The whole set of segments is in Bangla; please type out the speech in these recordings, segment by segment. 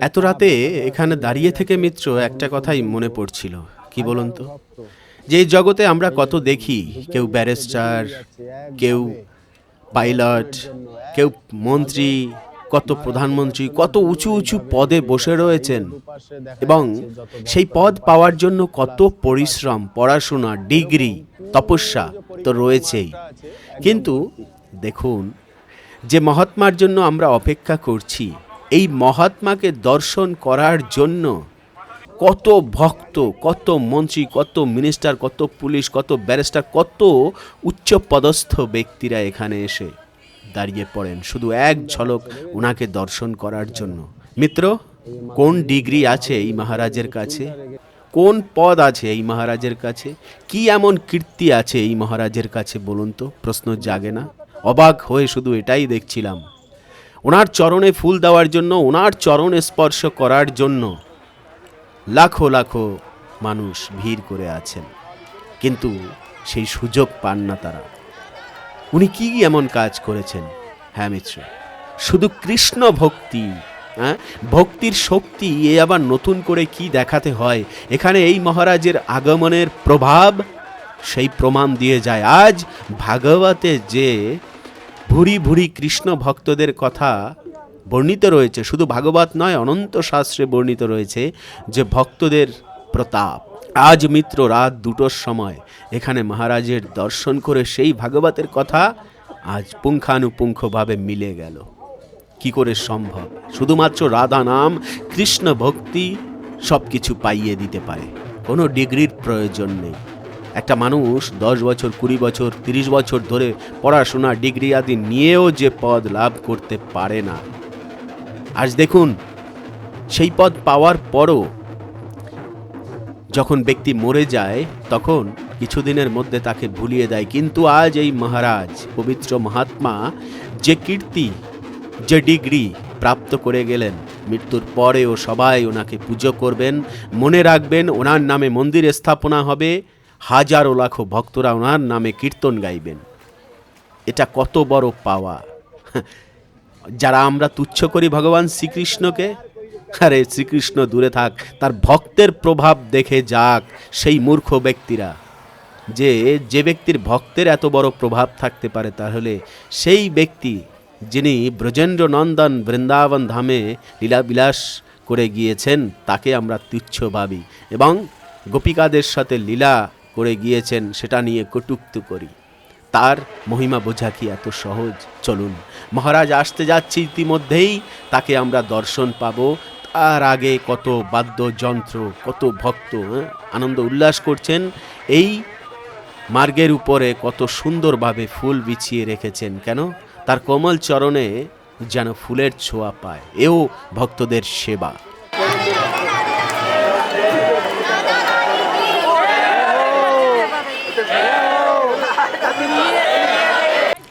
এত রাতে এখানে দাঁড়িয়ে থেকে মিত্র একটা কথাই মনে পড়ছিল। কি বলুন তো? যে জগতে আমরা কত দেখি কেউ ব্যারিস্টার কেউ পাইলট কেউ মন্ত্রী কত প্রধানমন্ত্রী কত উঁচু উঁচু পদে বসে রয়েছেন। এবং সেই পদ পাওয়ার জন্য কত পরিশ্রম পড়াশোনা ডিগ্রি তপস্যা তো রয়েছেই। কিন্তু দেখুন যে মহাত্মার জন্য আমরা অপেক্ষা করছি এই মহাত্মাকে দর্শন করার জন্য কত ভক্ত, কত মন্ত্রী, কত মিনিস্টার কত পুলিশ, কত ব্যারিস্টার কত উচ্চ পদস্থ ব্যক্তিরা এখানে এসে দাঁড়িয়ে পড়েন। শুধু এক ঝলক ওনাকে দর্শন করার জন্য। মিত্র, কোন ডিগ্রি আছে এই মহারাজের কাছে? কোন পদ আছে এই মহারাজের কাছে? কি এমন কীর্তি আছে এই মহারাজের কাছে বলুন তো? প্রশ্ন জাগে না। অবাক হয়ে শুধু এটাই দেখছিলাম। ওনার চরণে ফুল দেওয়ার জন্য, ওনার চরণ স্পর্শ করার জন্য লাখো লাখো মানুষ ভিড় করে আছেন। কিন্তু সেই সুযোগ পান না তারা। উনি কি এমন কাজ করেছেন? হ্যাঁ মিত্র, শুধু কৃষ্ণ ভক্তি হ্যাঁ? ভক্তির শক্তি, এ আবার নতুন করে কি দেখাতে হয়? এখানে এই মহারাজের আগমনের প্রভাব সেই প্রমাণ দিয়ে যায়। আজ ভাগবতে যে ভুরি ভুরি কৃষ্ণ ভক্তদের কথা বর্ণিত রয়েছে। শুধু ভাগবত নয়, অনন্ত শাস্ত্রে বর্ণিত রয়েছে যে ভক্তদের প্রতাপ। আজ মিত্র রাত দুটোর সময় এখানে মহারাজের দর্শন করে সেই ভাগবতের কথা আজ পুঙ্খানুপুঙ্খভাবে মিলে গেল। কি করে সম্ভব? শুধুমাত্র রাধা নাম, কৃষ্ণ ভক্তি সব কিছু পাইয়ে দিতে পারে। কোনো ডিগ্রির প্রয়োজন নেই। একটা মানুষ দশ বছর, কুড়ি বছর, তিরিশ বছর ধরে পড়াশোনা, ডিগ্রি আদি নিয়েও যে পদ লাভ করতে পারে না। আজ দেখুন, সেই পদ পাওয়ার পরও যখন ব্যক্তি মরে যায়, তখন কিছুদিনের মধ্যে তাকে ভুলিয়ে দেয়। কিন্তু আজ এই মহারাজ, পবিত্র মহাত্মা যে কীর্তি, যে ডিগ্রি প্রাপ্ত করে গেলেন, মৃত্যুর পরেও সবাই ওনাকে পুজো করবেন, মনে রাখবেন ওনার নামে মন্দির স্থাপনা হবে। হাজারো লাখো ভক্তরা ওনার নামে কীর্তন গাইবেন। এটা কত বড় পাওয়া। যারা আমরা তুচ্ছ করি ভগবান শ্রীকৃষ্ণকে, আরে শ্রীকৃষ্ণ দূরে থাক, তার ভক্তের প্রভাব দেখে যাক সেই মূর্খ ব্যক্তিরা। যে যে ব্যক্তির ভক্তের এত বড় প্রভাব থাকতে পারে তাহলে সেই ব্যক্তি যিনি ব্রজেন্দ্র নন্দন বৃন্দাবন ধামে লীলাবিলাস করে গিয়েছেন, তাকে আমরা তুচ্ছ ভাবি। এবং গোপিকাদের সাথে লীলা করে গিয়েছেন সেটা নিয়ে কটুক্ত করি। তার মহিমা বোঝা কি এত সহজ? চলুন মহারাজ আসতে যাচ্ছি ইতিমধ্যেই তাকে আমরা দর্শন পাবো। তার আগে কত বাদ্যযন্ত্র কত ভক্ত হ্যাঁ, আনন্দ উল্লাস করছেন। এই মার্গের উপরে কত সুন্দরভাবে ফুল বিছিয়ে রেখেছেন কেন? তার কোমল চরণে যেন ফুলের ছোঁয়া পায়। এও ভক্তদের সেবা।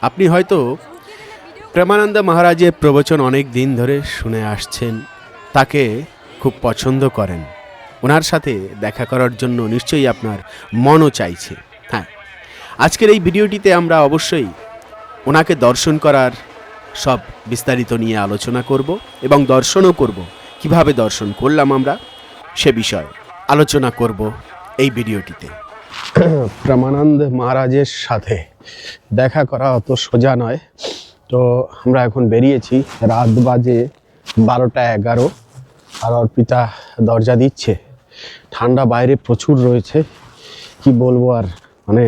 আপনি হয়তো প্রেমানন্দ মহারাজের প্রবচন অনেক দিন ধরে শুনে আসছেন, তাকে খুব পছন্দ করেন। ওনার সাথে দেখা করার জন্য নিশ্চয়ই আপনার মনও চাইছে। হ্যাঁ আজকের এই ভিডিওটিতে আমরা অবশ্যই ওনাকে দর্শন করার সব বিস্তারিত নিয়ে আলোচনা করব এবং দর্শনও করব। কীভাবে দর্শন করলাম আমরা সে বিষয়ে আলোচনা করব এই ভিডিওটিতে। প্রেমানন্দ মহারাজের সাথে দেখা করা অত সোজা নয়। তো আমরা এখন বেরিয়েছি, রাত বাজে বারোটা এগারো। আর অর্পিতা দরজা দিচ্ছে। ঠান্ডা বাইরে প্রচুর রয়েছে। কি বলব আর মানে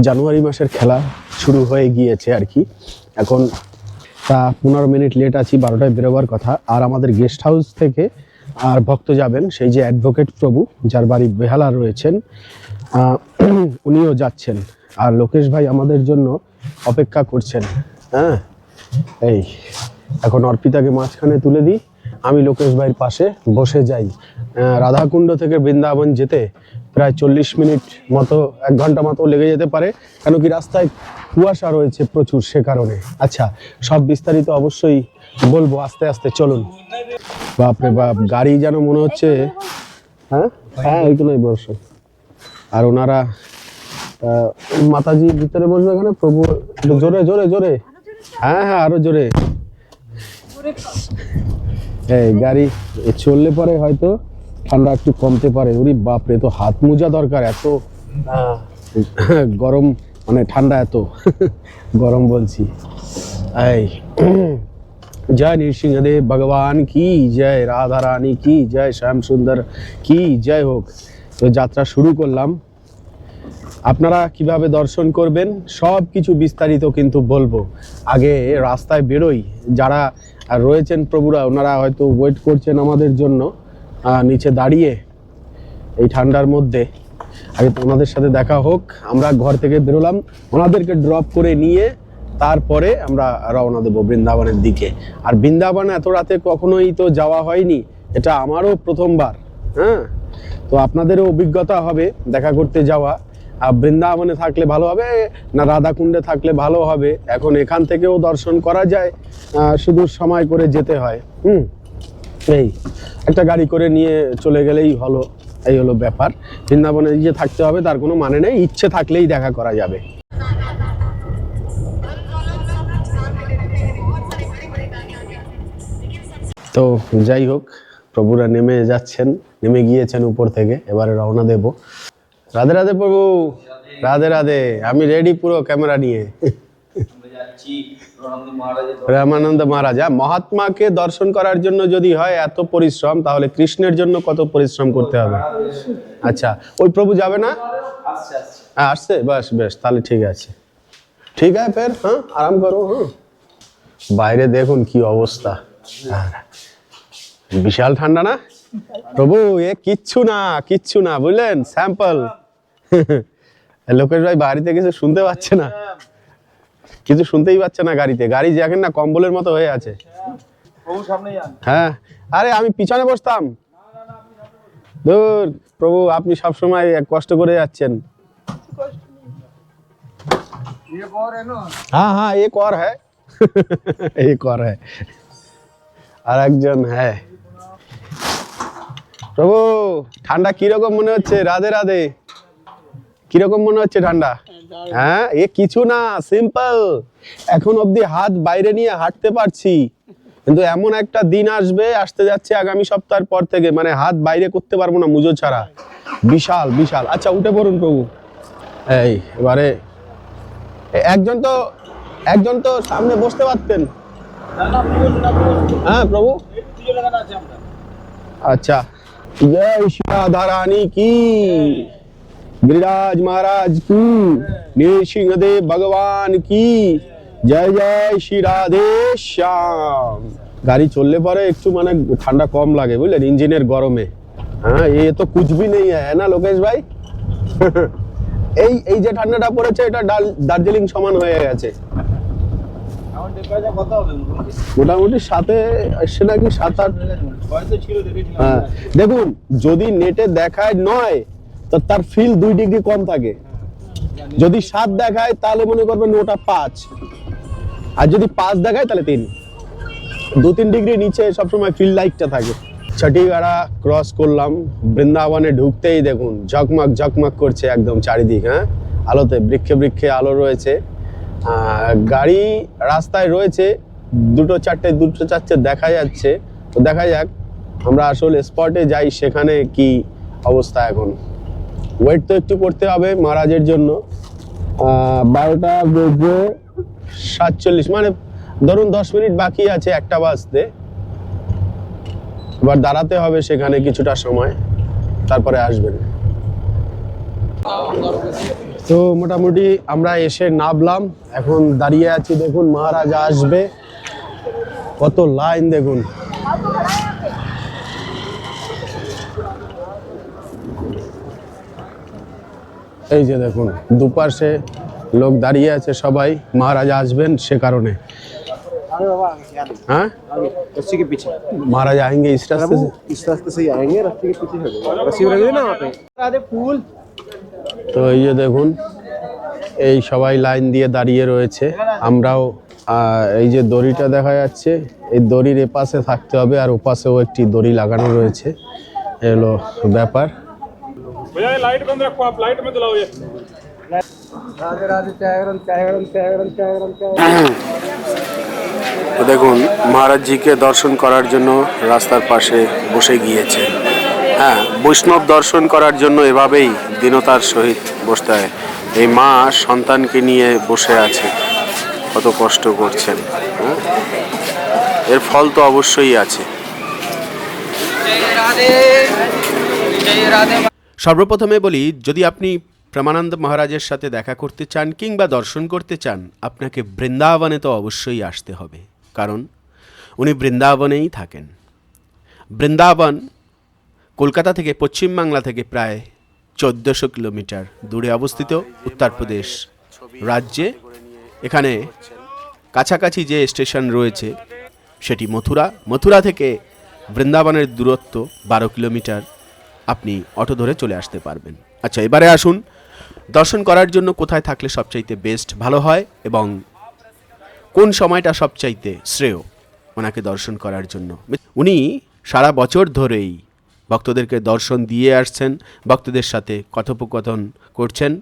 জানুয়ারি মাসের খেলা শুরু হয়ে গিয়েছে আর কি। এখন তা পনেরো মিনিট লেট আছি, বারোটায় বেরোবার কথা। আর আমাদের গেস্ট হাউস থেকে আর ভক্ত যাবেন, সেই যে অ্যাডভোকেট প্রভু, যার বাড়ি বেহালা রয়েছেন উনিও যাচ্ছেন। আর লোকেশ ভাই আমাদের জন্য অপেক্ষা করছেন। হ্যাঁ? এই, এখন অর্পিতাকে মাঝখানে তুলে দিই। আমি লোকেশ ভাইয়ের পাশে বসে যাই। রাধাকুণ্ড থেকে বৃন্দাবন যেতে প্রায় চল্লিশ মিনিট মতো, এক ঘণ্টা মতো লেগে যেতে পারে। কেন কি রাস্তায় কুয়াশা রয়েছে প্রচুর সে কারণে। আচ্ছা সব বিস্তারিত অবশ্যই বলব। আস্তে আস্তে চলুন। বাপরে বাপ, গাড়ি যেন মনে হচ্ছে হ্যাঁ? হ্যাঁ এইগুলোই বসো। আর ওনারা মাতাজি ভিতরে বসবে এখানে? প্রভু জোরে জোরে জোরে। হ্যাঁ হ্যাঁ আরও জোরে। এই গাড়ি চললে পরে হয়তো ঠান্ডা একটু কমতে পারে। উরি বাপরে তো হাত মোজা দরকার, এত গরম মানে ঠান্ডা এত। গরম বলছি। এই, জয় নৃসিংহদেব, ভগবান কি জয়, রাধা রানী কি জয়, শ্যাম সুন্দর কি জয় হোক। তো যাত্রা শুরু করলাম। আপনারা কীভাবে দর্শন করবেন, সব কিছু বিস্তারিত কিন্তু বলব। আগে রাস্তায় বেরোই। যারা রয়েছেন প্রভুরা, ওনারা হয়তো ওয়েট করছেন আমাদের জন্য। নিচে দাঁড়িয়ে, এই ঠান্ডার মধ্যে। আগে ওনাদের সাথে দেখা হোক। আমরা ঘর থেকে বেরোলাম। ওনাদেরকে ড্রপ করে নিয়ে তারপরে আমরা রওনা দেবো বৃন্দাবনের দিকে। আর বৃন্দাবন এত রাতে কখনোই তো যাওয়া হয়নি। এটা আমারও প্রথমবার হ্যাঁ? তো আপনাদেরও অভিজ্ঞতা হবে দেখা করতে যাওয়া। আর বৃন্দাবনে থাকলে ভালো হবে না রাধাকুণ্ডে থাকলে ভালো হবে। এখন এখান থেকেও দর্শন করা যায় শুধু সময় করে যেতে হয়। হুম? এই, একটা গাড়ি করে নিয়ে চলে গেলেই হলো, এই হলো ব্যাপার। বৃন্দাবনে যে থাকতে হবে তার কোনো মানে নেই, ইচ্ছে থাকলেই দেখা করা যাবে। তো যাই হোক, প্রভুরা নেমে যাচ্ছেন। নেমে গিয়েছেন উপর থেকে, এবারে রওনা দেব। রাধে রাধে প্রভু। রাধে রাধে। আমি রেডি পুরো ক্যামেরা নিয়ে। রামানন্দ মহারাজা মহাত্মাকে দর্শন করার জন্য যদি হয় এত পরিশ্রম, তাহলে কৃষ্ণের জন্য কত পরিশ্রম করতে হবে? আচ্ছা ওই প্রভু যাবে না? হ্যাঁ আসছে? বাস, বেশ, তাহলে ঠিক আছে। ঠিক আছে, ফের হ্যাঁ আরাম করো হ্যাঁ। বাইরে দেখুন কি অবস্থা। বিশাল ঠান্ডা না? প্রভু এ কিচ্ছু না কিচ্ছু না বুঝলেন? স্যাম্পল লোকেশ ভাই বাড়িতে কিছু শুনতে পাচ্ছে না। কিছু শুনতেই পাচ্ছে না গাড়িতে। গাড়ি যাকেন না কম্বলের মতো হয়ে আছে। হ্যাঁ। আরে আমি পিছনে বসতাম। ধুর প্রভু আপনি সব সময় কষ্ট করে যাচ্ছেন। হ্যাঁ হ্যাঁ এ কর হ্যাঁ। এ কর হ্যাঁ। আর একজন হ্যাঁ। প্রভু, ঠান্ডা কীরকম মনে হচ্ছে? রাধে রাধে। কীরকম মনে হচ্ছে ঠান্ডা? হ্যাঁ এ কিছু না সিম্পল এখন অবধি হাত বাইরে নিয়ে হাঁটতে পারছি। কিন্তু এমন একটা দিন আসবে, আসতে যাচ্ছে আগামী সপ্তাহের পর থেকে। মানে হাত বাইরে করতে পারব না মুজো ছাড়া। বিশাল বিশাল। আচ্ছা উঠে পড়ুন প্রভু। এই, এবারে একজন তো একজন তো সামনে বসতে পারতেন। হ্যাঁ প্রভু। আচ্ছা जय श्री राधा रानी की गिरिराज महाराज की नृसिंहदेव भगवान की জয় জয় শ্রী রাধে শ্যাম গাড়ি চললে পরে একটু মানে ঠান্ডা কম লাগে বুঝলেন ইঞ্জিনের গরমে হ্যাঁ এ তো কুছ ভি নেই হ্যাঁ না লোকেশ ভাই এই এই যে ঠান্ডাটা পড়েছে এটা ডাল- দার্জিলিং সমান হয়ে গেছে মোটামুটি সাথে এসছে নাকি? সাত আট? হ্যাঁ দেখুন যদি নেটে দেখায় নয় তো তার ফিল দুই ডিগ্রি কম থাকে। যদি সাত দেখায় তাহলে মনে করবেন ওটা পাঁচ। আর যদি পাঁচ দেখায় তাহলে তিন। দু তিন ডিগ্রি নিচে সবসময় ফিল লাইটটা থাকে। ছটিগাড়া ক্রস করলাম বৃন্দাবনে ঢুকতেই দেখুন ঝকমক ঝকমক করছে একদম চারিদিক হ্যাঁ? আলোতে বৃক্ষে বৃক্ষে আলো রয়েছে। গাড়ি রাস্তায় রয়েছে, দুটো চারটে দুটো চারটে দেখা যাচ্ছে। তো দেখা যাক, আমরা আসলে স্পটে যাই, সেখানে কি অবস্থা এখন। ওয়েট তো একটু করতে হবে মহারাজের জন্য। বারোটা বেজে সাতচল্লিশ মানে ধরুন দশ মিনিট বাকি আছে একটা বাজতে। এবার দাঁড়াতে হবে সেখানে কিছুটা সময়, তারপরে আসবেন। তো মোটামুটি আমরা এসে নামলাম এখন দাঁড়িয়ে আছি দেখুন মহারাজ আসবে কত লাইন দেখুন এই যে দেখুন দুপাশে লোক দাঁড়িয়ে আছে সবাই মহারাজ আসবেন সে কারণে हाँ रस्सी के पीछे महाराज आएंगे इस रास्ते से इस रास्ते से ही आएंगे रस्सी के पीछे हो जाएगा रस्सी में लगे ना वहाँ पे राधे फूल তো এই যে দেখুন এই সবাই লাইন দিয়ে দাঁড়িয়ে রয়েছে। আমরাও এই যে দড়িটা দেখা যাচ্ছে এই দড়ির এপাশে থাকতে হবে আর ওপাশেও একটি দড়ি লাগানো রয়েছে। এলো ব্যাপার। দেখুন মহারাজজিকে দর্শন করার জন্য রাস্তার পাশে বসে গিয়েছে হ্যাঁ বৈষ্ণব দর্শন করার জন্য এভাবেই দীনতার সহিত বসতে হয়। এই মা সন্তানকে নিয়ে বসে আছে, কত কষ্ট করছেন হ্যাঁ? এর ফল তো অবশ্যই আছে। সর্বপ্রথমে বলি, যদি আপনি প্রেমানন্দ মহারাজের সাথে দেখা করতে চান কিংবা দর্শন করতে চান, আপনাকে বৃন্দাবনে তো অবশ্যই আসতে হবে। কারণ, উনি বৃন্দাবনেই থাকেন। বৃন্দাবন কলকাতা থেকে পশ্চিমবাংলা থেকে প্রায় চোদ্দোশো কিলোমিটার দূরে অবস্থিত উত্তরপ্রদেশ রাজ্যে। এখানে কাছাকাছি যে স্টেশন রয়েছে, সেটি মথুরা। মথুরা থেকে বৃন্দাবনের দূরত্ব বারো কিলোমিটার। আপনি অটো ধরে চলে আসতে পারবেন। আচ্ছা এবারে আসুন। দর্শন করার জন্য কোথায় থাকলে সবচাইতে বেস্ট, ভালো হয় এবং কোন সময়টা সবচাইতে শ্রেয় ওনাকে দর্শন করার জন্য? উনি সারা বছর ধরেই ভক্তদেরকে দর্শন দিয়ে আসছেন, ভক্তদের সাথে কথোপকথন করছেন।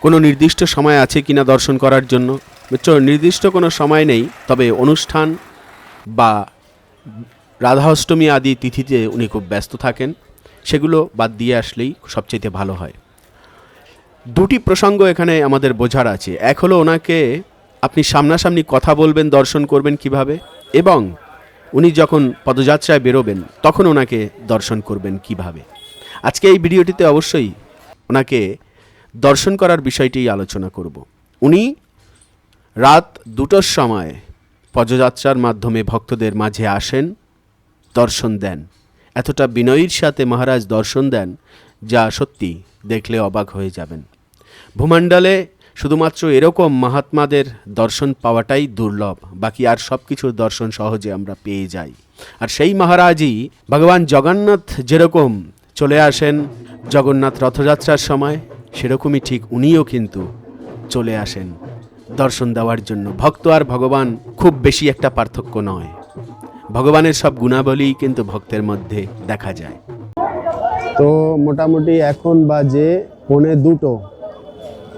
কোনো নির্দিষ্ট সময় আছে কিনা দর্শন করার জন্য? নির্দিষ্ট কোনো সময় নেই, তবে অনুষ্ঠান বা রাধা অষ্টমী আদি তিথিতে উনি খুব ব্যস্ত থাকেন। সেগুলো বাদ দিয়ে আসলেই সবচেয়ে ভালো হয়। দুটি প্রসঙ্গ এখানে আমাদের বোঝার আছে। এক হলো ওনাকে, আপনি সামনাসামনি কথা বলবেন, দর্শন করবেন কীভাবে? এবং উনি যখন পদযাত্রায় বেরোবেন, তখন ওনাকে দর্শন করবেন কীভাবে? আজকে এই ভিডিওটিতে অবশ্যই ওনাকে দর্শন করার বিষয়টি আলোচনা করব। উনি রাত দুটোর সময় পদযাত্রার মাধ্যমে ভক্তদের মাঝে আসেন, দর্শন দেন। এতটা বিনয়ীর সাথে মহারাজ দর্শন দেন, যা সত্যি দেখলে অবাক হয়ে যাবেন। ভূমণ্ডলে শুধুমাত্র এরকম মহাত্মাদের দর্শন পাওয়াটাই দুর্লভ, বাকি আর সব কিছুর দর্শন সহজে আমরা পেয়ে যাই। আর সেই মহারাজই ভগবান জগন্নাথ যেরকম চলে আসেন জগন্নাথ রথযাত্রার সময়, সেরকমই ঠিক উনিও কিন্তু চলে আসেন দর্শন দেওয়ার জন্য। ভক্ত আর ভগবান খুব বেশি একটা পার্থক্য নয়। ভগবানের সব গুণাবলী কিন্তু ভক্তের মধ্যে দেখা যায়। তো মোটামুটি এখন বাজে পৌনে দুটো।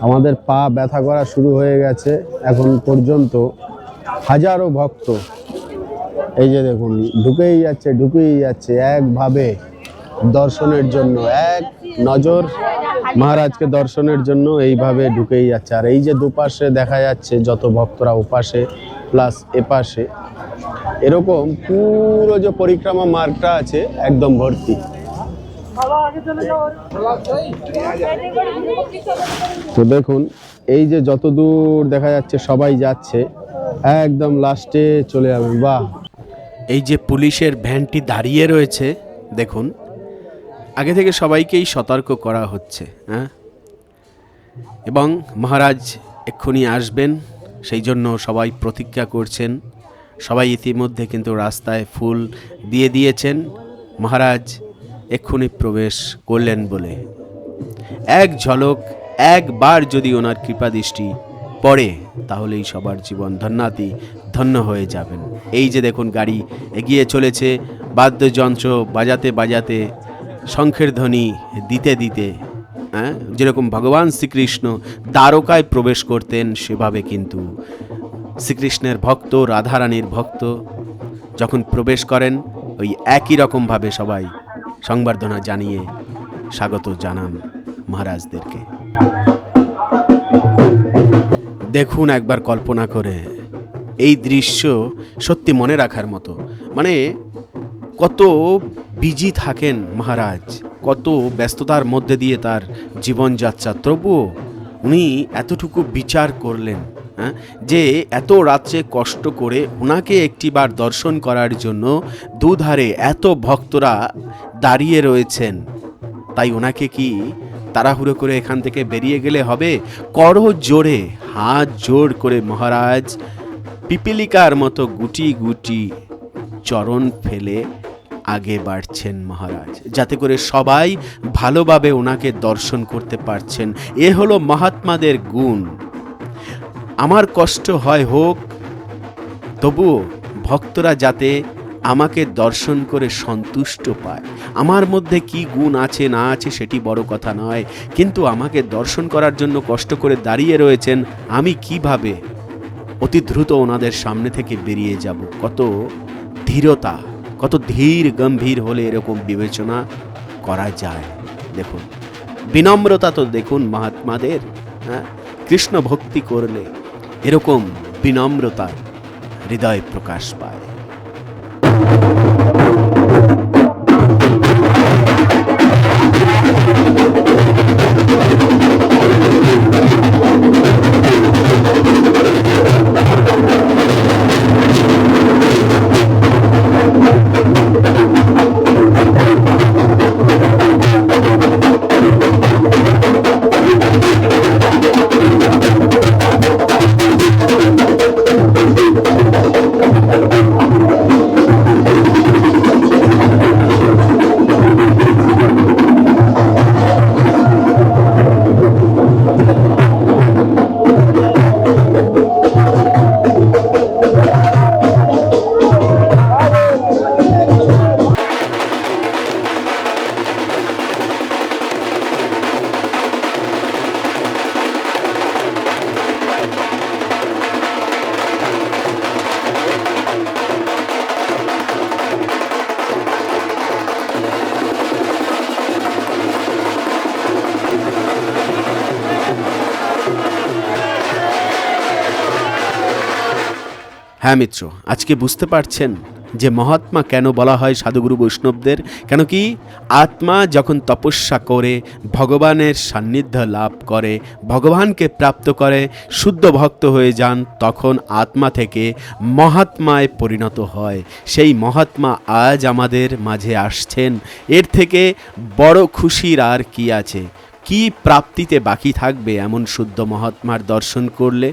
আমাদের পা ব্যথা করা শুরু হয়ে গেছে এখন পর্যন্ত হাজারো ভক্ত। এই যে দেখুন, ঢুকেই যাচ্ছে ঢুকেই যাচ্ছে একভাবে দর্শনের জন্য। এক নজর মহারাজকে দর্শনের জন্য এইভাবে ঢুকেই যাচ্ছে। আর এই যে দুপাশে দেখা যাচ্ছে যত ভক্তরা ওপাশে প্লাস এপাশে, এরকম পুরো যে পরিক্রমা মার্গটা আছে একদম ভর্তি। তো দেখুন এই যে যত দূর দেখা যাচ্ছে সবাই যাচ্ছে একদম লাস্টে চলে যাবেন বাহ। এই যে পুলিশের ভ্যানটি দাঁড়িয়ে রয়েছে দেখুন আগে থেকে সবাইকেই সতর্ক করা হচ্ছে হ্যাঁ? এবং মহারাজ এক্ষুনি আসবেন সেই জন্য সবাই প্রতিজ্ঞা করছেন সবাই ইতিমধ্যে কিন্তু রাস্তায় ফুল দিয়ে দিয়েছেন। মহারাজ এক্ষুনি প্রবেশ করলেন বলে। এক ঝলক, একবার যদি ওনার কৃপাদৃষ্টি পড়ে, তাহলেই সবার জীবন ধন্যাতি ধন্য হয়ে যাবেন। এই যে দেখুন, গাড়ি এগিয়ে চলেছে, বাদ্যযন্ত্র বাজাতে বাজাতে, শঙ্খের ধ্বনি দিতে দিতে হ্যাঁ? যেরকম ভগবান শ্রীকৃষ্ণ দ্বারকায় প্রবেশ করতেন, সেভাবে কিন্তু শ্রীকৃষ্ণের ভক্ত, রাধারানীর ভক্ত যখন প্রবেশ করেন, ওই একই রকমভাবে সবাই সংবর্ধনা জানিয়ে স্বাগত জানান মহারাজদেরকে। দেখুন একবার কল্পনা করে, এই দৃশ্য সত্যি মনে রাখার মতো। মানে কত বিজি থাকেন মহারাজ, কত ব্যস্ততার মধ্যে দিয়ে তার জীবনযাত্রা। তবুও উনি এতটুকু বিচার করলেন যে এত রাত্রে কষ্ট করে ওনাকে একটিবার দর্শন করার জন্য দুধারে এত ভক্তরা দাঁড়িয়ে রয়েছেন। তাই ওনাকে কি তাড়াহুড়ো করে এখান থেকে বেরিয়ে গেলে হবে? কর জোরে, হাত জোর করে মহারাজ। পিপিলিকার মতো গুটি গুটি চরণ ফেলে আগে বাড়ছেন মহারাজ, যাতে করে সবাই ভালোভাবে ওনাকে দর্শন করতে পারছেন। এ হলো মহাত্মাদের গুণ। আমার কষ্ট হয় হোক, তবুও ভক্তরা যাতে আমাকে দর্শন করে সন্তুষ্ট পায়। আমার মধ্যে কি গুণ আছে, না আছে সেটি বড় কথা নয়, কিন্তু আমাকে দর্শন করার জন্য কষ্ট করে দাঁড়িয়ে রয়েছেন, আমি কীভাবে অতি দ্রুত ওনাদের সামনে থেকে বেরিয়ে যাব? কত ধীরতা, কত ধীর গম্ভীর হলে এরকম বিবেচনা করা যায়? দেখুন, বিনম্রতা তো দেখুন মহাত্মাদের হ্যাঁ? কৃষ্ণ ভক্তি করলে এরকম বিনম্রতা হৃদয় প্রকাশ পায়। হ্যাঁ মিত্র, আজকে বুঝতে পারছেন যে মহাত্মা কেন বলা হয় সাধুগুরু বৈষ্ণবদের? কেন কি? আত্মা যখন তপস্যা করে, ভগবানের সান্নিধ্য লাভ করে, ভগবানকে প্রাপ্ত করে, শুদ্ধ ভক্ত হয়ে যান, তখন আত্মা থেকে মহাত্মায় পরিণত হয়। সেই মহাত্মা আজ আমাদের মাঝে আসছেন। এর থেকে বড় খুশির আর কি আছে? কি প্রাপ্তিতে বাকি থাকবে এমন শুদ্ধ মহাত্মার দর্শন করলে?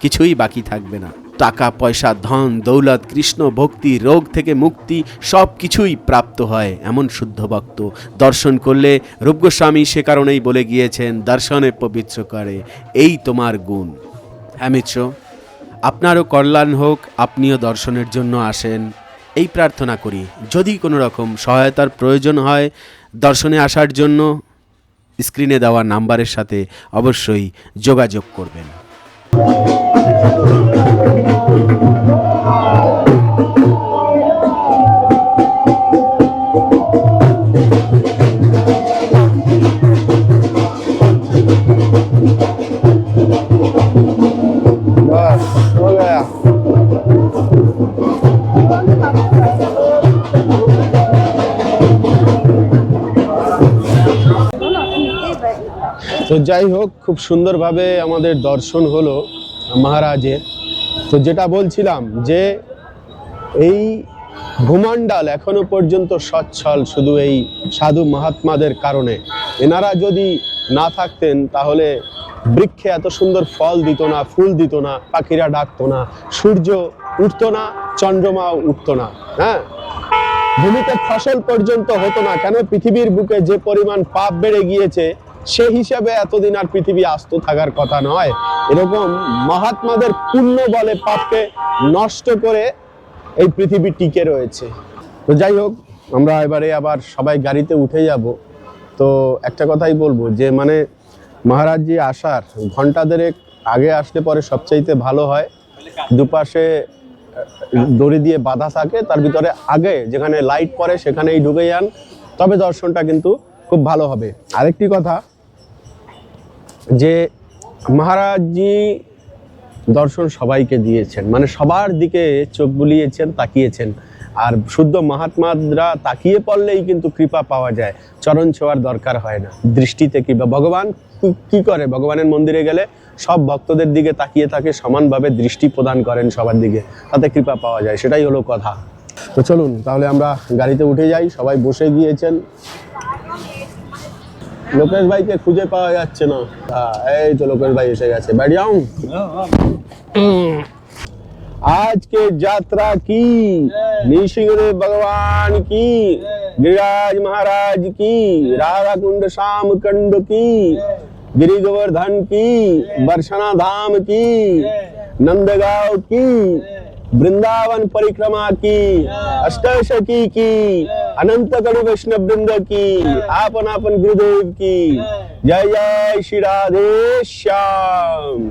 কিছুই বাকি থাকবে না। টাকা, পয়সা, ধন, দৌলত, কৃষ্ণ, ভক্তি, রোগ থেকে মুক্তি সব কিছুই প্রাপ্ত হয় এমন শুদ্ধ ভক্ত। দর্শন করলে রূপগোস্বামী সে কারণেই বলে গিয়েছেন, দর্শনে পবিত্র করে, এই তোমার গুণ। হ্যাঁ আপনারও কল্যাণ হোক, আপনিও দর্শনের জন্য আসেন। এই প্রার্থনা করি, যদি কোনো রকম সহায়তার প্রয়োজন হয় দর্শনে আসার জন্য, স্ক্রিনে দেওয়া নাম্বারের সাথে অবশ্যই যোগাযোগ করবেন। যাই হোক, খুব সুন্দরভাবে আমাদের দর্শন হলো মহারাজের। তো যেটা বলছিলাম যে, এই ভূমণ্ডল এখনও পর্যন্ত সচ্ছল শুধু এই সাধু মহাত্মাদের কারণে। এনারা যদি না থাকতেন, তাহলে বৃক্ষে এত সুন্দর ফল দিত না, ফুল দিত না, পাখিরা ডাকতো না, সূর্য উঠতো না, চন্দ্রমাও উঠতো না হ্যাঁ? ভূমিতে ফসল পর্যন্ত হতো না। কেন? পৃথিবীর বুকে যে পরিমাণ পাপ বেড়ে গিয়েছে সে হিসাবে এতদিন আর পৃথিবী আস্ত থাকার কথা নয়। এরকম মহাত্মাদের পুণ্য বলে পাপকে নষ্ট করে এই পৃথিবী টিকে রয়েছে। তো যাই হোক, আমরা এবারে আবার সবাই গাড়িতে উঠে যাব। তো একটা কথাই বলব যে মানে মহারাজজি আসার ঘণ্টা দেড়েক আগে আসলে পরে সবচাইতে ভালো হয়। দুপাশে দড়ি দিয়ে বাধা থাকে, তার ভিতরে আগে যেখানে লাইট পড়ে সেখানেই ঢুকে যান। তবে দর্শনটা কিন্তু খুব ভালো হবে। আরেকটি কথা যে মহারাজজি দর্শন সবাইকে দিয়েছেন মানে সবার দিকে চোখ বুলিয়েছেন, তাকিয়েছেন। আর শুদ্ধ মহাত্মারা তাকিয়ে পড়লেই কিন্তু কৃপা পাওয়া যায়, চরণ ছোঁয়ার দরকার হয় না। দৃষ্টিতে কৃপা ভগবান কি- করে? ভগবানের মন্দিরে গেলে সব ভক্তদের দিকে তাকিয়ে থাকে, সমানভাবে দৃষ্টি প্রদান করেন সবার দিকে, তাতে কৃপা পাওয়া যায়, সেটাই হলো কথা। তো চলুন, তাহলে আমরা গাড়িতে উঠে যাই, সবাই বসে গিয়েছেন। লোকেশ ভাইকে খুঁজে পাওয়া যাচ্ছে না হ্যাঁ, এই তো লোকেশ ভাই এসে গেছে बैठ जाऊं आज के यात्रा की निशिंगदेव भगवान की गिरिराज महाराज की राधा कुंड श्याम कंड की गिरी गोवर्धन की बरसना धाम की नंदगांव की वृंदावन परिक्रमा की अष्टशकी की अनंत गणु वैष्णव वृंद की आपन आपन गुरुदेव की। जय जय श्री राधे श्याम।